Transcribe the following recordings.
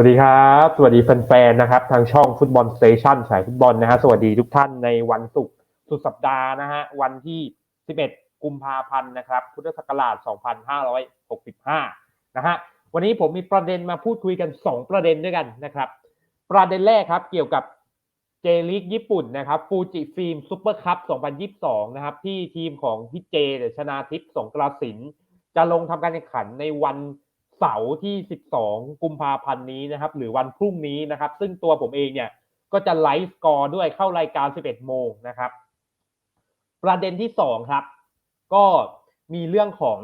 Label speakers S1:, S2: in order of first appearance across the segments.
S1: สวัสดีครับ สวัสดีแฟนๆนะครับ ทางช่องฟุตบอลสเตชันสายฟุตบอลนะฮะสวัสดีทุกท่านในวันศุกร์สุดสัปดาห์นะฮะวันที่ 11 กุมภาพันธ์นะครับ พุทธศักราช 2565 นะฮะวันนี้ผมมีประเด็นมาพูดคุยกัน 2 ประเด็นด้วยกันนะครับ ประเด็นแรกครับเกี่ยวกับเจลีกญี่ปุ่นนะครับฟูจิฟิล์มซูเปอร์คัพ 2022 นะครับ ที่ทีมของพี่เจชนาทิพย์สงกระสินจะลงทำการแข่งขันในวัน เสาร์ที่ 12 กุมภาพันธ์นี้นะครับ หรือวันพรุ่งนี้นะครับ ซึ่งตัวผมเองเนี่ยก็จะไลฟ์สกอร์ด้วยเข้ารายการ 11 โมงนะครับ ประเด็นที่ 2 ครับ ก็มีเรื่องของ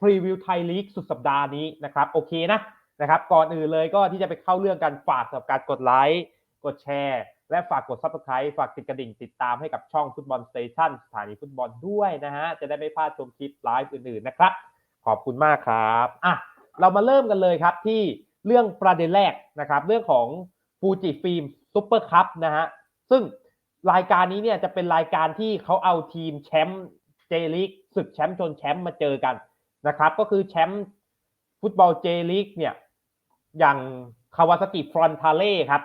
S1: พรีวิวไทยลีกสุดสัปดาห์นี้นะครับโอเคนะนะครับ ก่อนอื่นเลยก็ที่จะไปเข้าเรื่องการฝากสำหรับการกดไลค์กดแชร์ และฝากกด subscribe ฝากติดกระดิ่งติดตามให้กับช่องฟุตบอลสเตชันสถานีฟุตบอลด้วยนะฮะจะได้ไม่พลาดชมคลิปไลฟ์อื่นๆนะครับ ขอบคุณมากครับอะ เรามาเริ่มกันเลยครับที่เรื่องประเด็นแรกนะครับ เรื่องของฟูจิฟิล์มซุปเปอร์คัพนะฮะซึ่งรายการนี้เนี่ยจะเป็นรายการที่เขาเอาทีมแชมป์เจลีกศึกแชมป์ชนแชมป์มาเจอกันนะครับ ก็คือแชมป์ฟุตบอลเจลีกเนี่ยอย่างคาวาซากิฟรอนทาเล่ครับ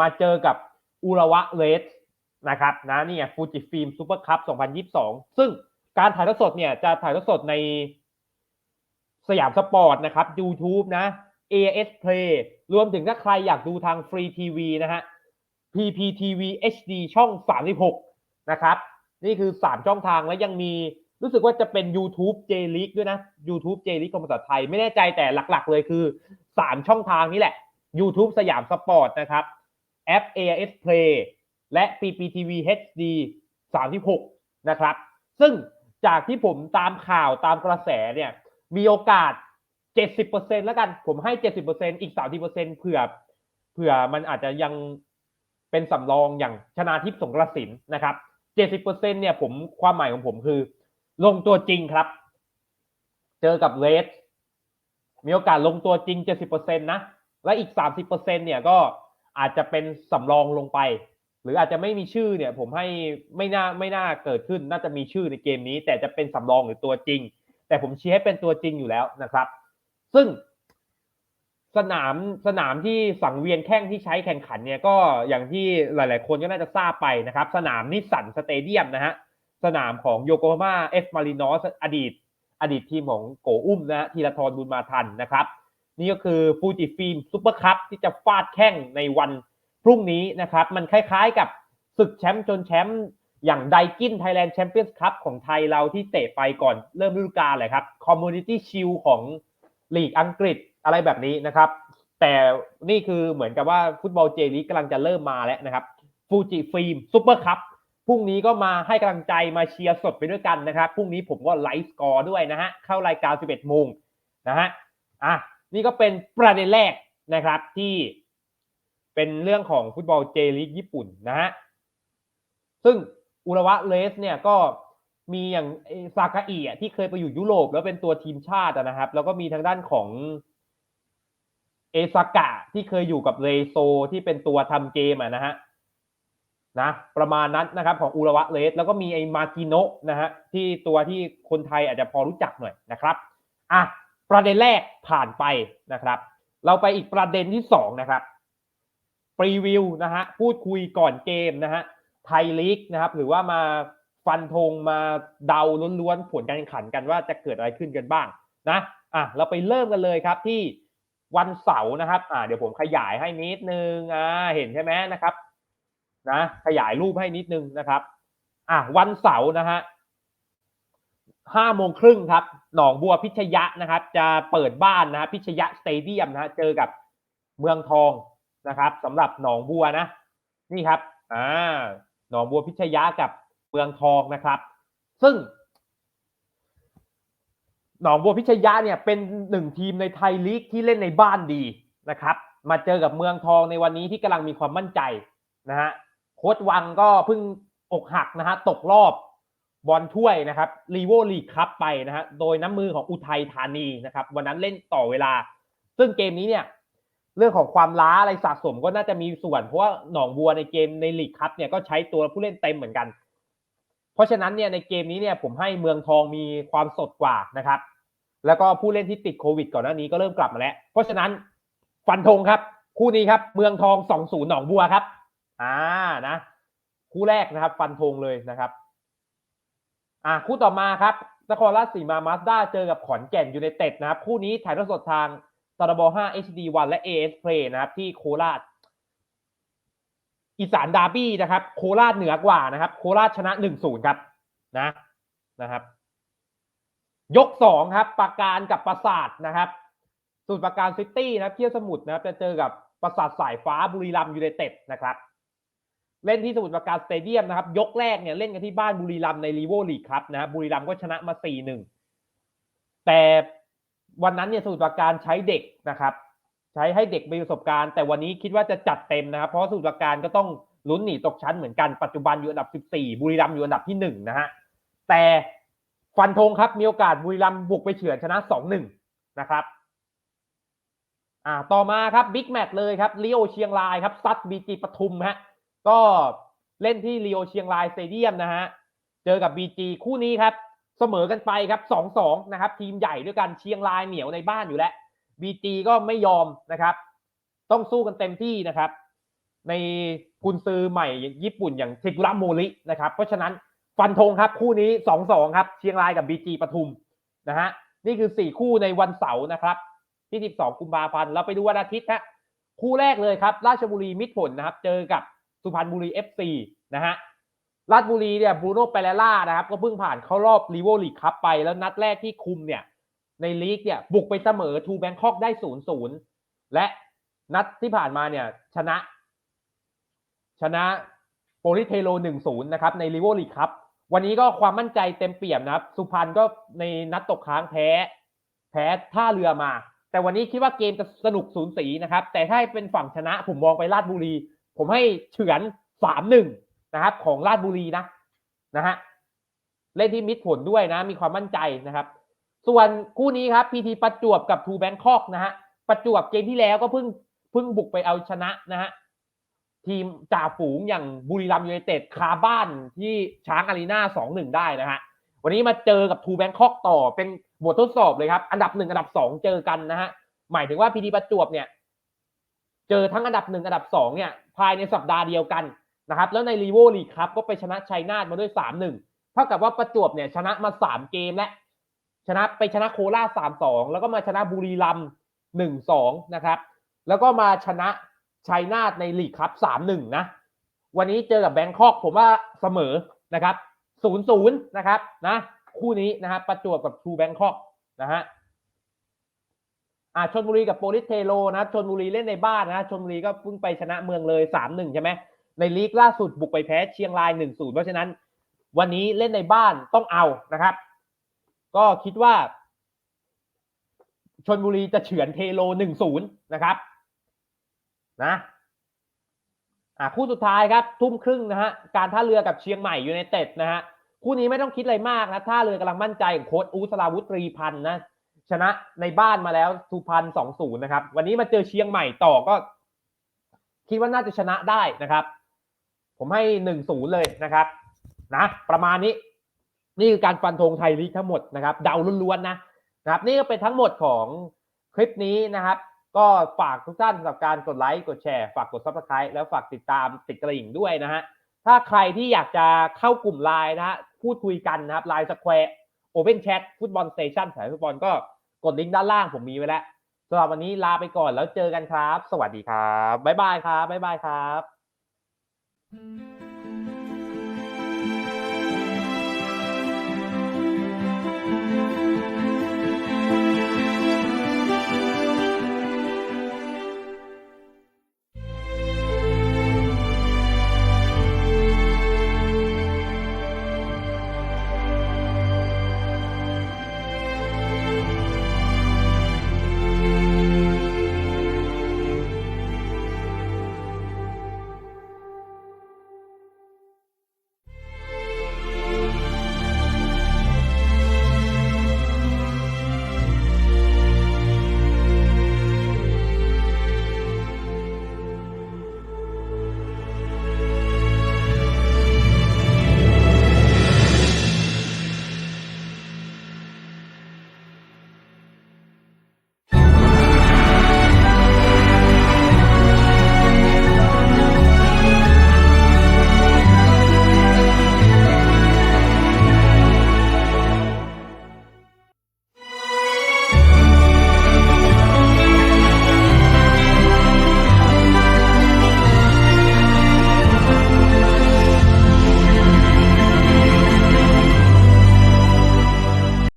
S1: มาเจอกับอุระวะเรสนะครับนะนี่ฟูจิฟิล์มซูเปอร์คัพ 2022 ซึ่งการถ่ายทอดสดเนี่ยจะถ่ายทอดสดใน สยามสปอร์ตนะครับ YouTube นะ AS Play รวมถึงถ้าใครอยากดูทางฟรีทีวีนะฮะ PPTV HD ช่อง 36 นะครับ นี่คือ 3 ช่องทางแล้วยังมีรู้สึกว่าจะเป็น YouTube J League ด้วยนะ YouTube J League ของภาษาไทย ไม่แน่ใจแต่หลักๆ เลยคือ 3 ช่องทางนี้แหละ YouTube สยามสปอร์ตนะครับแอป AS Play และ PPTV HD 36 นะครับ ซึ่งจากที่ผมตามข่าวตามกระแสเนี่ย มีโอกาส 70%แล้วกัน ผมให้ 70%อีก 30%เผื่อเผื่อมันอาจจะยังเป็นสำรองอย่างชนาทิพย์สงกระสินนะครับ 70%เนี่ยผมความหมายของผมคือ ลงตัวจริงครับ เจอกับเรสมีโอกาสลงตัวจริง 70%นะ และอีก 30%เนี่ยก็อาจจะเป็นสำรองลงไป หรืออาจจะไม่มีชื่อเนี่ย ผมให้ไม่น่าไม่น่าเกิดขึ้น น่าจะมีชื่อในเกมนี้ แต่จะเป็นสำรองหรือตัวจริง แต่ผมชี้ให้เป็นตัวจริงอยู่แล้วนะครับ ซึ่งสนามสนามที่สังเวียนแข้งที่ใช้แข่งขันเนี่ยก็อย่างที่หลาย ๆ คนก็น่าจะทราบไปนะครับ สนามนิสสันสเตเดียมนะฮะสนามของโยโกฮาม่าเอฟมารินอสอดีต อดีตทีมของโกอุ้มนะฮะธีรทรบุญมาทันนะครับ นี่ก็คือฟูจิฟิล์มซูเปอร์คัพที่จะฟาดแข้งในวันพรุ่งนี้นะครับ มันคล้าย ๆ กับศึกแชมป์จนแชมป์ อย่างไดกินไทยแลนด์แชมเปี้ยนส์คัพของไทยเราที่เตะไปก่อนเริ่มฤดูกาลเลยครับคอมมูนิตี้ชิลของลีกอังกฤษอะไรแบบนี้นะครับ แต่นี่คือเหมือนกับว่าฟุตบอลเจลีกกำลังจะเริ่มมาแล้วนะครับฟูจิฟิล์มซูเปอร์คัพพรุ่งนี้ก็มาให้กำลังใจมาเชียร์สดไปด้วยกันนะครับพรุ่งนี้ผมก็ไลฟ์สกอร์ด้วยนะฮะเข้ารายการ 11โมงนะฮะอะนี่ก็เป็นประเด็นแรกนะครับที่เป็นเรื่องของฟุตบอลเจลีกญี่ปุ่นนะฮะซึ่ง อุระวะเลสเนี่ยก็มีอย่างซากาอิอะที่เคยไปอยู่ยุโรปแล้วเป็นตัวทีมชาตินะครับ แล้วก็มีทางด้านของเอซากะที่เคยอยู่กับเรโซที่เป็นตัวทำเกมอะนะฮะนะประมาณนั้นนะครับของอุระวะเลสแล้วก็มีไอ้มากิโนะนะฮะที่ตัวที่คนไทยอาจจะพอรู้จักหน่อยนะครับอะประเด็นแรกผ่านไปนะครับ เราไปอีกประเด็นที่สองนะครับ รีวิวนะฮะพูดคุยก่อนเกมนะฮะ ไทยลีกนะครับ หรือว่ามาฟันธงมาเดาล้วนๆผลการแข่งขันกันว่าจะเกิดอะไรขึ้นกันบ้างนะอะเราไปเริ่มกันเลยครับที่วันเสาร์นะครับอ่าเดี๋ยวผมขยายให้นิดนึงอ่าเห็นใช่ไหมนะครับนะขยายรูปให้นิดนึงนะครับอะวันเสาร์นะฮะห้าโมงครึ่งครับ หนองบัวพิชยะนะครับ จะเปิดบ้านนะฮะพิชยะสเตเดียมนะฮะเจอกับเมืองทองนะครับสำหรับหนองบัวนะ นี่ครับอ่า หนองบัวพิชยะกับเมืองทองนะครับ ซึ่ง หนองบัวพิชยะเนี่ยเป็นหนึ่งทีมในไทยลีกที่เล่นในบ้านดีนะครับ มาเจอกับเมืองทองในวันนี้ที่กำลังมีความมั่นใจนะฮะโค้ดวังก็เพิ่งอกหักนะฮะตกรอบบอลถ้วยนะครับรีโวลีคัพไปนะฮะโดยน้ำมือของอุทัยธานีนะครับ วันนั้นเล่นต่อเวลา ซึ่งเกมนี้เนี่ย เรื่องของความล้าอะไรสะสมก็น่าจะมีส่วน เพราะว่าหนองบัวในเกมในลีกคัพเนี่ยก็ใช้ตัวผู้เล่นเต็มเหมือนกัน เพราะฉะนั้นเนี่ยในเกมนี้เนี่ยผมให้เมืองทองมีความสดกว่านะครับ แล้วก็ผู้เล่นที่ติดโควิดก่อนหน้านี้ก็เริ่มกลับมาแล้ว เพราะฉะนั้นฟันธงครับ คู่นี้ครับ เมืองทองสองศูนย์หนองบัวครับ อ่านะ คู่แรกนะครับ ฟันธงเลยนะครับ อ่าคู่ต่อมาครับนครราชสีมามาสด้าเจอกับขอนแก่นยูไนเต็ดนะครับ คู่นี้ถ่ายทอดสดทาง ตรบ5 HD1 และ AS Play นะครับที่โคราช อีสานดาร์บี้นะครับ โคราชเหนือกว่านะครับ โคราชชนะ1-0ครับนะนะครับ ยกสองครับปราการกับปราสาทนะครับสูตรปราการซิตี้นะครับเที่ยวสมุทรนะครับจะเจอกับปราสาทสายฟ้าบุรีรัมยูไนเต็ดนะครับ เล่นที่สมุทรปราการสเตเดียมนะครับ ยกแรกเนี่ยเล่นกันที่บ้านบุรีรัมในรีโวลีกครับนะบบุรีรัมก็ชนะมา4-1แต่ วันนั้นเนี่ยสมุทรปราการใช้เด็กนะครับ ใช้ให้เด็กมีประสบการณ์แต่วันนี้คิดว่าจะจัดเต็มนะครับ เพราะสมุทรปราการก็ต้องลุ้นหนีตกชั้นเหมือนกันปัจจุบันอยู่อันดับ 14 บุรีรัมย์อยู่อันดับที่1นะฮะแต่ฟันธงครับมีโอกาสบุรีรัมย์บุกไปเฉือนชนะ 2-1 นะครับอ่าต่อมาครับบิ๊กแมตช์เลยครับลีโอเชียงรายครับซัดบีจีปทุมฮะก็เล่นที่ลีโอเชียงรายสเตเดียมนะฮะเจอกับบีจีคู่นี้ครับ เสมอกันไปครับ2-2นะครับ ทีมใหญ่ด้วยกันเชียงรายเหนียวในบ้านอยู่แล้วบีจีก็ไม่ยอมนะครับ ต้องสู้กันเต็มที่นะครับ ในกุนซือใหม่ญี่ปุ่นอย่างเทกุระโมรินะครับ เพราะฉะนั้นฟันธงครับคู่นี้2-2ครับ เชียงรายกับบีจีปทุมนะฮะนี่คือ4คู่ในวันเสาร์นะครับที่12กุมภาพันธ์เราไปดูวันอาทิตย์ฮะคู่แรกเลยครับ ราชบุรีมิตรผลนะครับ เจอกับสุพรรณบุรี FC นะฮะ ราชบุรีเนี่ยบรูโน่เปเรล่านะครับ ก็เพิ่งผ่านเข้ารอบลีโวลีกคัพไป แล้วนัดแรกที่คุมเนี่ยในลีกเนี่ยบุกไปเสมอทูแบงคอกได้0-0และนัดที่ผ่านมาเนี่ยชนะ ชนะโปลิเทโล1-0นย์นะครับในลีโวลีกครับวันนี้ก็ความมั่นใจเต็มเปี่ยมนะครับ สุพรรณก็ในนัดตกค้างแพ้ แพ้ท่าเรือมา แต่วันนี้คิดว่าเกมจะสนุกสูนสีนะครับ แต่ถ้าเป็นฝั่งชนะผมมองไปราชบุรี ผมให้เฉือน3-1น นะครับของราชบุรีนะนะฮะเล่นที่มิดผลด้วยนะ มีความมั่นใจนะครับ ส่วนคู่นี้ครับพีทีประจวบกับทูแบงคอกนะฮะประจวบเกมที่แล้วก็เพิ่งเพิ่งบุกไปเอาชนะนะฮะทีมจ่าฝูงอย่างบุรีรัมย์ยูไนเต็ดคาบ้านที่ช้างอารีนาสองหนึ่งได้นะฮะวันนี้มาเจอกับทูแบงคอกต่อเป็นบททดสอบเลยครับ อันดับหนึ่งอันดับสองเจอกันนะฮะหมายถึงว่าพีทีประจวบเนี่ย เจอทั้งอันดับหนึ่งอันดับสองเนี่ย ภายในสัปดาห์เดียวกัน นะครับแล้วในรีโวลีครับก็ไปชนะชัยนาทมาด้วยสามหนึ่งเท่ากับว่าประจวบเนี่ยชนะมาสามเกมและ ชนะไปชนะโคราชสามสองแล้วก็มาชนะบุรีรัมย์หนึ่งสองนะครับ แล้วก็มาชนะชัยนาทในลีกครับสามหนึ่งนะ วันนี้เจอกับแบงคอกผมว่าเสมอนะครับศูนย์ศูนย์นะครับนะคู่นี้นะครับประจวบกับทูแบงคอกนะฮะอ่าชนบุรีกับโปลิสเทโลนะชนบุรีเล่นในบ้านนะชนบุรีก็เพิ่งไปชนะเมืองเลยสามหนึ่งใช่ไหม ในลีกล่าสุดบุกไปแพ้เชียงรายหนึ่งศูนย์เพราะฉะนั้น วันนี้เล่นในบ้านต้องเอานะครับ ก็คิดว่าชนบุรีจะเฉือนเทโลหนึ่งศูนย์นะครับ นะอ่าคู่สุดท้ายครับ ทุ่มครึ่งนะฮะการท่าเรือกับเชียงใหม่อยูไนเต็ดนะฮะคู่นี้ไม่ต้องคิดอะไรมากนะท่าเรือกำลังมั่นใจของโค้ชอูสลาวุตรีพันธ์นะชนะในบ้านมาแล้วสุพรรณสองศูนย์นะครับ วันนี้มาเจอเชียงใหม่ต่อก็ คิดว่าน่าจะชนะได้นะครับ ผมให้หนึ่งศูนย์เลยนะครับนะประมาณนี้ นี่คือการฟันธงไทยลีกทั้งหมดนะครับ เดาล้วนๆนะนะครับ นี่ก็เป็นทั้งหมดของคลิปนี้นะครับ ก็ฝากทุกท่านสำหรับการกดไลค์กดแชร์ฝากกดซับสไคร b ์แล้วฝากติดตามติดกระดิ่งด้วยนะฮะถ้าใครที่อยากจะเข้ากลุ่มไลน์นะฮะพูดคุยกันนะครับไลน์สแควร์โอเพนแชทฟุตบอลสเตชันสายฟุตบอลก็กดลิงก์ด้านล่างผมมีไว้แล้วสำหรับวันนี้ลาไปก่อนแล้วเจอกันครับ สวัสดีครับ บ๊ายบายครับ บ๊ายบายครับ Mm-hmm.